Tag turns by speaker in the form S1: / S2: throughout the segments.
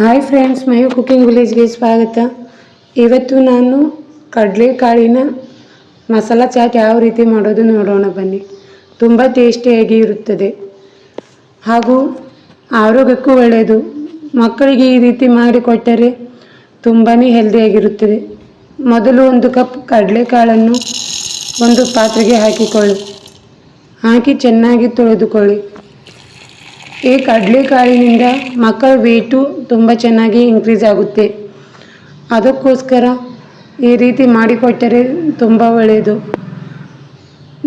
S1: Hi friends my cooking ವಿಲೇಜ್ಗೆ ಸ್ವಾಗತ. ಇವತ್ತು ನಾನು ಕಡಲೆಕಾಳಿನ ಮಸಾಲ ಚಾಟ್ ಯಾವ ರೀತಿ ಮಾಡೋದು ನೋಡೋಣ ಬನ್ನಿ. ತುಂಬ ಟೇಸ್ಟಿಯಾಗಿ ಇರುತ್ತದೆ. ಹಾಗೂ ಆರೋಗ್ಯಕ್ಕೂ ಒಳ್ಳೆಯದು. ಮಕ್ಕಳಿಗೆ ಈ ರೀತಿ ಮಾಡಿಕೊಟ್ಟರೆ ತುಂಬಾ ಹೆಲ್ದಿಯಾಗಿರುತ್ತದೆ ಮೊದಲು ಒಂದು ಕಪ್ ಕಡಲೆಕಾಳನ್ನು ಒಂದು ಪಾತ್ರೆಗೆ ಹಾಕಿಕೊಳ್ಳಿ. ಹಾಕಿ ಚೆನ್ನಾಗಿ ತೊಳೆದುಕೊಳ್ಳಿ. ಈ ಕಡಲೆಕಾಳಿನಿಂದ ಮಕ್ಕಳ ವೇಟು ತುಂಬ ಚೆನ್ನಾಗಿ ಇನ್ಕ್ರೀಸ್ ಆಗುತ್ತೆ. ಅದಕ್ಕೋಸ್ಕರ ಈ ರೀತಿ ಮಾಡಿಕೊಟ್ಟರೆ ತುಂಬ ಒಳ್ಳೆಯದು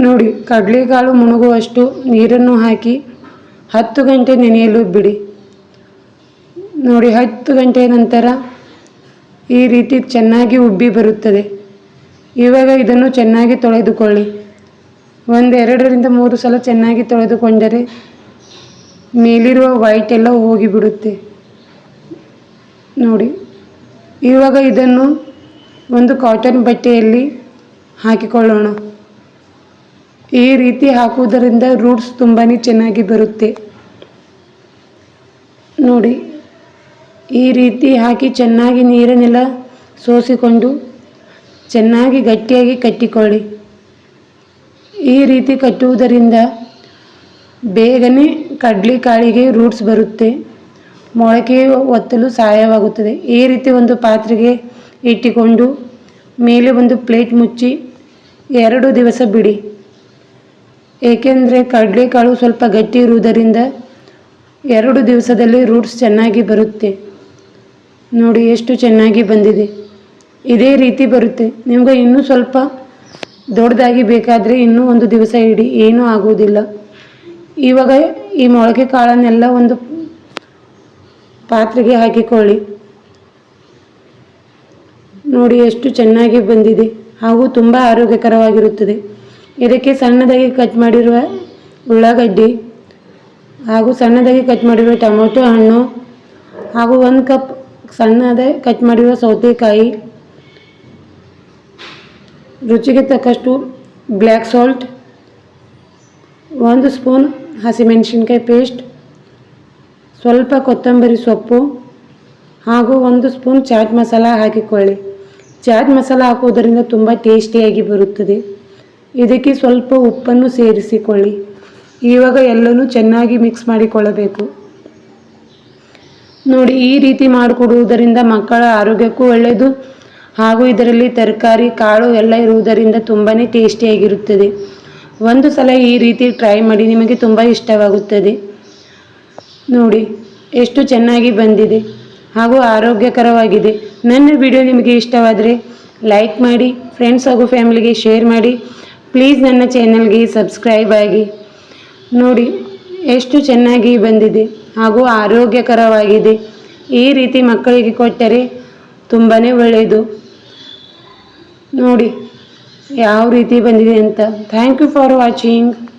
S1: ನೋಡಿ, ಕಡಲೆಕಾಳು ಮುಣುಗುವಷ್ಟು ನೀರನ್ನು ಹಾಕಿ ಹತ್ತು ಗಂಟೆ ನೆನೆಯಲು ಬಿಡಿ. ನೋಡಿ, ಹತ್ತು ಗಂಟೆಯ ನಂತರ ಈ ರೀತಿ ಚೆನ್ನಾಗಿ ಉಬ್ಬಿ ಬರುತ್ತದೆ. ಇವಾಗ ಇದನ್ನು ಚೆನ್ನಾಗಿ ತೊಳೆದುಕೊಳ್ಳಿ. ಒಂದೆರಡರಿಂದ ಮೂರು ಸಲ ಚೆನ್ನಾಗಿ ತೊಳೆದುಕೊಂಡರೆ ಮೇಲಿರುವ ವೈಟ್ ಎಲ್ಲ ಹೋಗಿಬಿಡುತ್ತೆ. ನೋಡಿ, ಇವಾಗ ಇದನ್ನು ಒಂದು ಕಾಟನ್ ಬಟ್ಟೆಯಲ್ಲಿ ಹಾಕಿಕೊಳ್ಳೋಣ. ಈ ರೀತಿ ಹಾಕುವುದರಿಂದ ರೂಟ್ಸ್ ತುಂಬಾ ಚೆನ್ನಾಗಿ ಬರುತ್ತೆ. ನೋಡಿ, ಈ ರೀತಿ ಹಾಕಿ ಚೆನ್ನಾಗಿ ನೀರನ್ನೆಲ್ಲ ಸೋಸಿಕೊಂಡು ಚೆನ್ನಾಗಿ ಗಟ್ಟಿಯಾಗಿ ಕಟ್ಟಿಕೊಳ್ಳಿ. ಈ ರೀತಿ ಕಟ್ಟುವುದರಿಂದ ಬೇಗನೆ ಕಡಲೆಕಾಳಿಗೆ ರೂಟ್ಸ್ ಬರುತ್ತೆ. ಮೊಳಕೆ ಒತ್ತಲು ಸಹಾಯವಾಗುತ್ತದೆ. ಈ ರೀತಿ ಒಂದು ಪಾತ್ರೆಗೆ ಇಟ್ಟುಕೊಂಡು ಮೇಲೆ ಒಂದು ಪ್ಲೇಟ್ ಮುಚ್ಚಿ ಎರಡು ದಿವಸ ಬಿಡಿ. ಏಕೆಂದರೆ ಕಡಲೆಕಾಳು ಸ್ವಲ್ಪ ಗಟ್ಟಿ ಇರುವುದರಿಂದ ಎರಡು ದಿವಸದಲ್ಲಿ ರೂಟ್ಸ್ ಚೆನ್ನಾಗಿ ಬರುತ್ತೆ. ನೋಡಿ ಎಷ್ಟು ಚೆನ್ನಾಗಿ ಬಂದಿದೆ. ಇದೇ ರೀತಿ ಬರುತ್ತೆ. ನಿಮಗೆ ಇನ್ನೂ ಸ್ವಲ್ಪ ದೊಡ್ಡದಾಗಿ ಬೇಕಾದರೆ ಇನ್ನೂ ಒಂದು ದಿವಸ ಇಡಿ. ಏನೂ ಆಗುವುದಿಲ್ಲ. ಇವಾಗ ಈ ಮೊಳಕೆ ಕಾಳನ್ನೆಲ್ಲ ಒಂದು ಪಾತ್ರೆಗೆ ಹಾಕಿಕೊಳ್ಳಿ. ನೋಡಿ ಎಷ್ಟು ಚೆನ್ನಾಗಿ ಬಂದಿದೆ. ಹಾಗೂ ತುಂಬ ಆರೋಗ್ಯಕರವಾಗಿರುತ್ತದೆ. ಇದಕ್ಕೆ ಸಣ್ಣದಾಗಿ ಕಟ್ ಮಾಡಿರುವ ಉಳ್ಳಾಗಡ್ಡಿ ಹಾಗೂ ಸಣ್ಣದಾಗಿ ಕಟ್ ಮಾಡಿರುವ ಟೊಮೊಟೊ ಹಣ್ಣು ಹಾಗೂ ಒಂದು ಕಪ್ ಸಣ್ಣದ ಕಟ್ ಮಾಡಿರುವ ಸೌತೆಕಾಯಿ. ರುಚಿಗೆ ತಕ್ಕಷ್ಟು ಬ್ಲ್ಯಾಕ್ ಸಾಲ್ಟ್ ಒಂದು ಸ್ಪೂನ್ ಹಸಿಮೆಣಸಿನ್ಕಾಯಿ ಪೇಸ್ಟ್ ಸ್ವಲ್ಪ ಕೊತ್ತಂಬರಿ ಸೊಪ್ಪು ಹಾಗೂ ಒಂದು ಸ್ಪೂನ್ ಚಾಟ್ ಮಸಾಲ ಹಾಕಿಕೊಳ್ಳಿ. ಚಾಟ್ ಮಸಾಲ ಹಾಕುವುದರಿಂದ ತುಂಬ ಟೇಸ್ಟಿಯಾಗಿ ಬರುತ್ತದೆ. ಇದಕ್ಕೆ ಸ್ವಲ್ಪ ಉಪ್ಪನ್ನು ಸೇರಿಸಿಕೊಳ್ಳಿ. ಇವಾಗ ಎಲ್ಲನೂ ಚೆನ್ನಾಗಿ ಮಿಕ್ಸ್ ಮಾಡಿಕೊಳ್ಳಬೇಕು. ನೋಡಿ, ಈ ರೀತಿ ಮಾಡಿಕೊಡುವುದರಿಂದ ಮಕ್ಕಳ ಆರೋಗ್ಯಕ್ಕೂ ಒಳ್ಳೆಯದು ಹಾಗೂ ಇದರಲ್ಲಿ ತರಕಾರಿ, ಕಾಳು ಎಲ್ಲ ಇರುವುದರಿಂದ ತುಂಬಾ ಟೇಸ್ಟಿಯಾಗಿರುತ್ತದೆ ಒಂದು ಸಲ ಈ ರೀತಿ ಟ್ರೈ ಮಾಡಿ ನಿಮಗೆ ತುಂಬ ಇಷ್ಟವಾಗುತ್ತದೆ. ನೋಡಿ, ಎಷ್ಟು ಚೆನ್ನಾಗಿ ಬಂದಿದೆ ಹಾಗೂ ಆರೋಗ್ಯಕರವಾಗಿದೆ. ನನ್ನ ವಿಡಿಯೋ ನಿಮಗೆ ಇಷ್ಟವಾದರೆ ಲೈಕ್ ಮಾಡಿ ಫ್ರೆಂಡ್ಸ್ ಹಾಗೂ ಫ್ಯಾಮಿಲಿಗೆ ಶೇರ್ ಮಾಡಿ. ಪ್ಲೀಸ್ ನನ್ನ ಚಾನಲ್ಗೆ ಸಬ್ಸ್ಕ್ರೈಬ್ ಆಗಿ. ನೋಡಿ, ಎಷ್ಟು ಚೆನ್ನಾಗಿ ಬಂದಿದೆ ಹಾಗೂ ಆರೋಗ್ಯಕರವಾಗಿದೆ. ಈ ರೀತಿ ಮಕ್ಕಳಿಗೆ ಕೊಟ್ಟರೆ ತುಂಬಾ ಒಳ್ಳೆಯದು. ನೋಡಿ ಯಾವ ರೀತಿ ಬಂದಿದೆ ಅಂತ. Thank you for watching